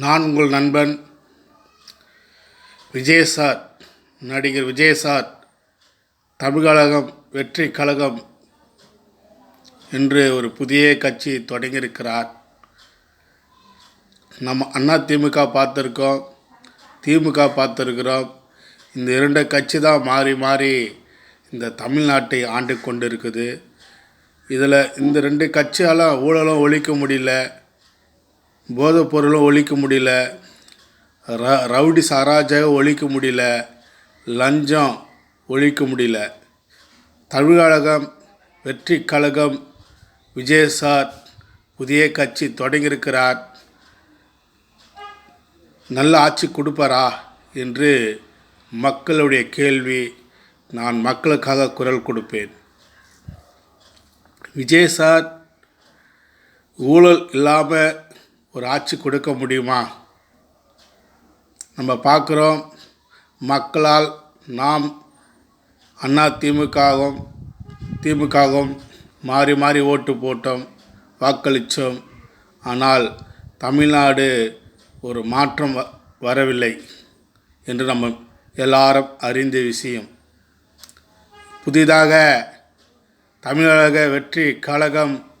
நான் உங்கள் நண்பன் விஜயசார் நடிகர் விஜயசார் தமிழ்கழகம் வெற்றி கழகம் என்று ஒரு புதிய கட்சி தொடங்கியிருக்கிறார். நம்ம அண்ணா திமுக பார்த்துருக்கோம் திமுக பார்த்துருக்குறோம். இந்த இரண்டு கட்சி தான் மாறி மாறி இந்த தமிழ்நாட்டை ஆண்டு கொண்டு இருக்குது இதில் இந்த ரெண்டு கட்சியால் ஊழலும் ஒழிக்க முடியல. போதைப் பொருளும் ஒழிக்க முடியல. ர ரவுடி அராஜகம் ஒழிக்க முடியல. லஞ்சம் ஒழிக்க முடியல. தமிழகம் வெற்றி கழகம் விஜயசார் புதிய கட்சி தொடங்கியிருக்கிறார். நல்ல ஆட்சி கொடுப்பாரா என்று மக்களுடைய கேள்வி. நான் மக்களுக்காக குரல் கொடுப்பேன். விஜயசார் ஊழல் இல்லாமல் ஒரு ஆட்சி கொடுக்க முடியுமா? நம்ம பார்க்குறோம் மக்களால் நாம் அண்ணா திமுகவும் திமுகவும் மாறி மாறி ஓட்டு போட்டோம் வாக்களித்தோம் ஆனால் தமிழ்நாடு ஒரு மாற்றம் வ- வரவில்லை என்று நம்ம எல்லாரும் அறிந்த விஷயம். புதிதாக தமிழக வெற்றி கழகம்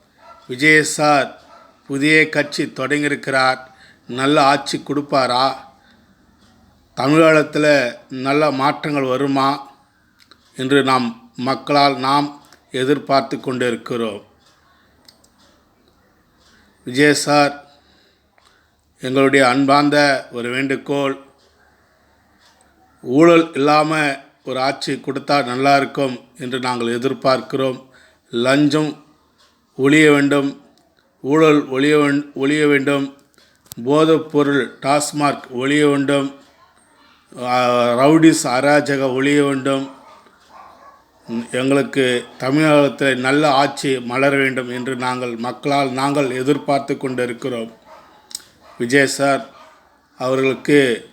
விஜயசார் புதிய கட்சி தொடங்கியிருக்கிறார். நல்ல ஆட்சி கொடுப்பாரா? தமிழகத்தில் நல்ல மாற்றங்கள் வருமா? என்று நாம் மக்களால் நாம் எதிர்பார்த்து கொண்டிருக்கிறோம். விஜய் சார் எங்களுடைய அன்பார்ந்த ஒரு வேண்டுகோள். ஊழல் இல்லாமல் ஒரு ஆட்சி கொடுத்தா நல்லா இருக்கும் என்று நாங்கள் எதிர்பார்க்கிறோம். லஞ்சம் ஒழிய வேண்டும். ஊழல் ஒழிய வேண்- ஒழிய வேண்டும். போதைப் பொருள் டாஸ்மார்க் ஒழிய வேண்டும். ரவுடிஸ் அராஜக ஒழிய வேண்டும். எங்களுக்கு தமிழகத்தில் நல்ல ஆட்சி மலர வேண்டும் என்று நாங்கள் மக்களால் நாங்கள் எதிர்பார்த்து கொண்டிருக்கிறோம். விஜய் சார் அவர்களுக்கு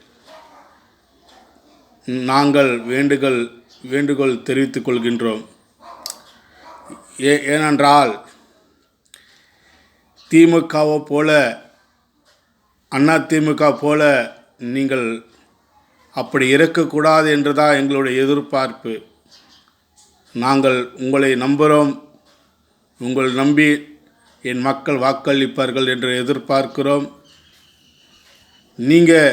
நாங்கள் வேண்டுகோள் வேண்டுகோள் தெரிவித்துக் கொள்கின்றோம். ஏ ஏனென்றால் திமுகவை போல அண்ணா திமுக போல நீங்கள் அப்படி இருக்கக்கூடாது என்று தான் எங்களுடைய எதிர்பார்ப்பு. நாங்கள் உங்களை நம்புகிறோம் உங்கள் நம்பி என் மக்கள் வாக்களிப்பார்கள் என்று எதிர்பார்க்கிறோம். நீங்கள்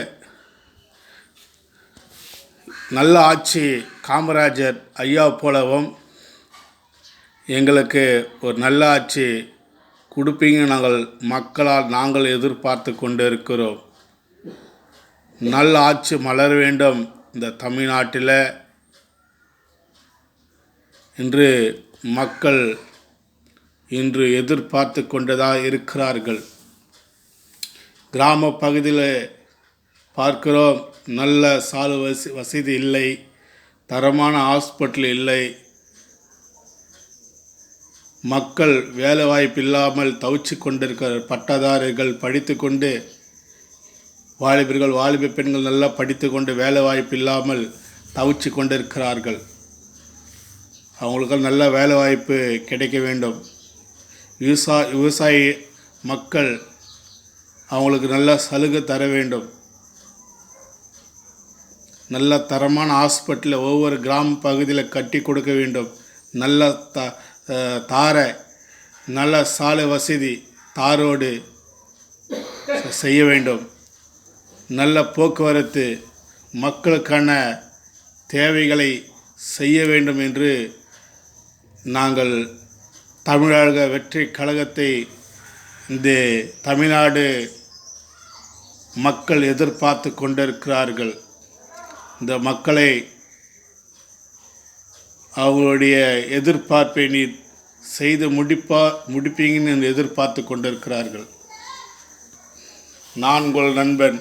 நல்ல ஆட்சி காமராஜர் ஐயா போலவும் எங்களுக்கு ஒரு நல்ல ஆட்சி கொடுப்பீங்க நாங்கள் மக்களால் நாங்கள் எதிர்பார்த்து கொண்டு இருக்கிறோம் நல் ஆட்சி மலர வேண்டும். இந்த தமிழ்நாட்டில் இன்று மக்கள் இன்று எதிர்பார்த்து கொண்டுதான் இருக்கிறார்கள். கிராம பகுதியில் பார்க்கிறோம் நல்ல சாலை வசதி இல்லை. தரமான ஹாஸ்பிட்டல் இல்லை. மக்கள் வேலை இல்லாமல் தவிச்சு கொண்டிருக்கிற பட்டதாரிகள் படித்து கொண்டு வாலிபர்கள் வாலிப பெண்கள் நல்லா படித்து கொண்டு வேலை வாய்ப்பு இல்லாமல் தவிச்சு கொண்டிருக்கிறார்கள் அவங்களுக்கு நல்ல வேலை வாய்ப்பு கிடைக்க வேண்டும். விவசாய விவசாயி மக்கள் அவங்களுக்கு நல்ல சலுகை தர வேண்டும். நல்ல தரமான ஹாஸ்பிட்டலை ஒவ்வொரு கிராம பகுதியில் கட்டி கொடுக்க வேண்டும். நல்ல த தாரை நல்ல சாலை வசதி தாரோடு செய்ய வேண்டும். நல்ல போக்குவரத்து மக்களுக்கான தேவைகளை செய்ய வேண்டும் என்று நாங்கள் தமிழக வெற்றி கழகத்தை இந்த தமிழ்நாடு மக்கள் எதிர்பார்த்து கொண்டிருக்கிறார்கள். இந்த மக்களை அவர்களுடைய எதிர்பார்ப்பை நீர் செய்து முடிப்பா முடிப்பீங்கன்னு எதிர்பார்த்து கொண்டிருக்கிறார்கள். நான் உங்கள் நண்பன்.